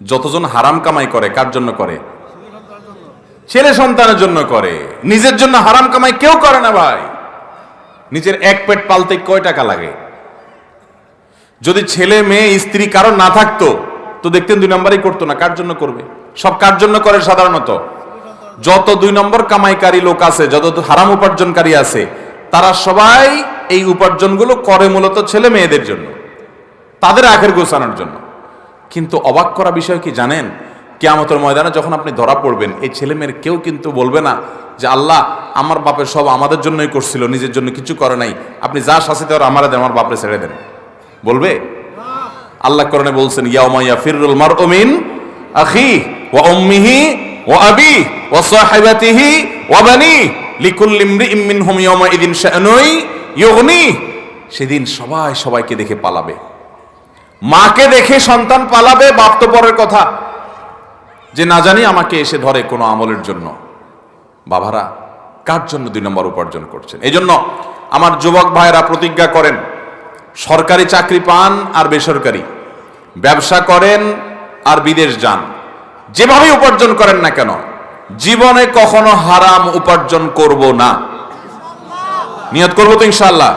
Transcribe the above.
যতজন হারাম কামাই করে, কার জন্য করে? ছেলে সন্তানের জন্য করে। নিজের জন্য হারাম কামাই কেউ করে না ভাই। নিজের এক পেট পালতে কয় টাকা লাগে? যদি ছেলে, মেয়ে, স্ত্রী কারও না থাকতো, তো দেখতেন দুই নম্বরই করতো না, কার জন্য করবে? সব কার জন্য করে সাধারণত? যত দুই নম্বর কামাইকারী লোক আছে, যত হারাম উপার্জনকারী আছে, তারা সবাই এই উপার্জনগুলো করে মূলত ছেলে মেয়েদের জন্য, তাদের আখের গোছানোর জন্য। কিন্তু অবাক করা বিষয় কি জানেন? কেয়ামতের ময়দানে যখন আপনি ধরা পড়বেন, এই ছেলে মেয়ের কেউ কিন্তু বলবে না যে, আল্লাহ, আমার বাপের সব আমাদের জন্যই করছিল, নিজের জন্য কিছু করে নাই। আপনি যা শাসিতে আর আমার আমার বাপরে ছেড়ে দেন। বলবে? আল্লাহ করণে বলছেন ইয়াউমাইয়া ফিরুল মারউমিন আখি ওয়া উম্মিহি ওয়া আবি ওয়া সাহিবাতিহি ওয়া বানি লিকুল্লি ইমরিইম মিনহুম ইয়াউমা ইদিন সেদিন সবাই সবাইকে দেখে পালাবে। মাকে দেখে সন্তান পালাবে, বাপ তো পরের কথা। যে না জানি আমাকে এসে ধরে কোনো আমলের জন্য। বাবারা, কার জন্য দুই নম্বর উপার্জন করছেন? এই জন্য আমার যুবক ভাইরা প্রতিজ্ঞা করেন, সরকারি চাকরি পান আর বেসরকারি। ব্যবসা করেন আর বিদেশ যান। যেভাবে উপার্জন করেন না কেন, জীবনে কখনো হারাম উপার্জন করব না। নিয়ত করব তো ইনশাল্লাহ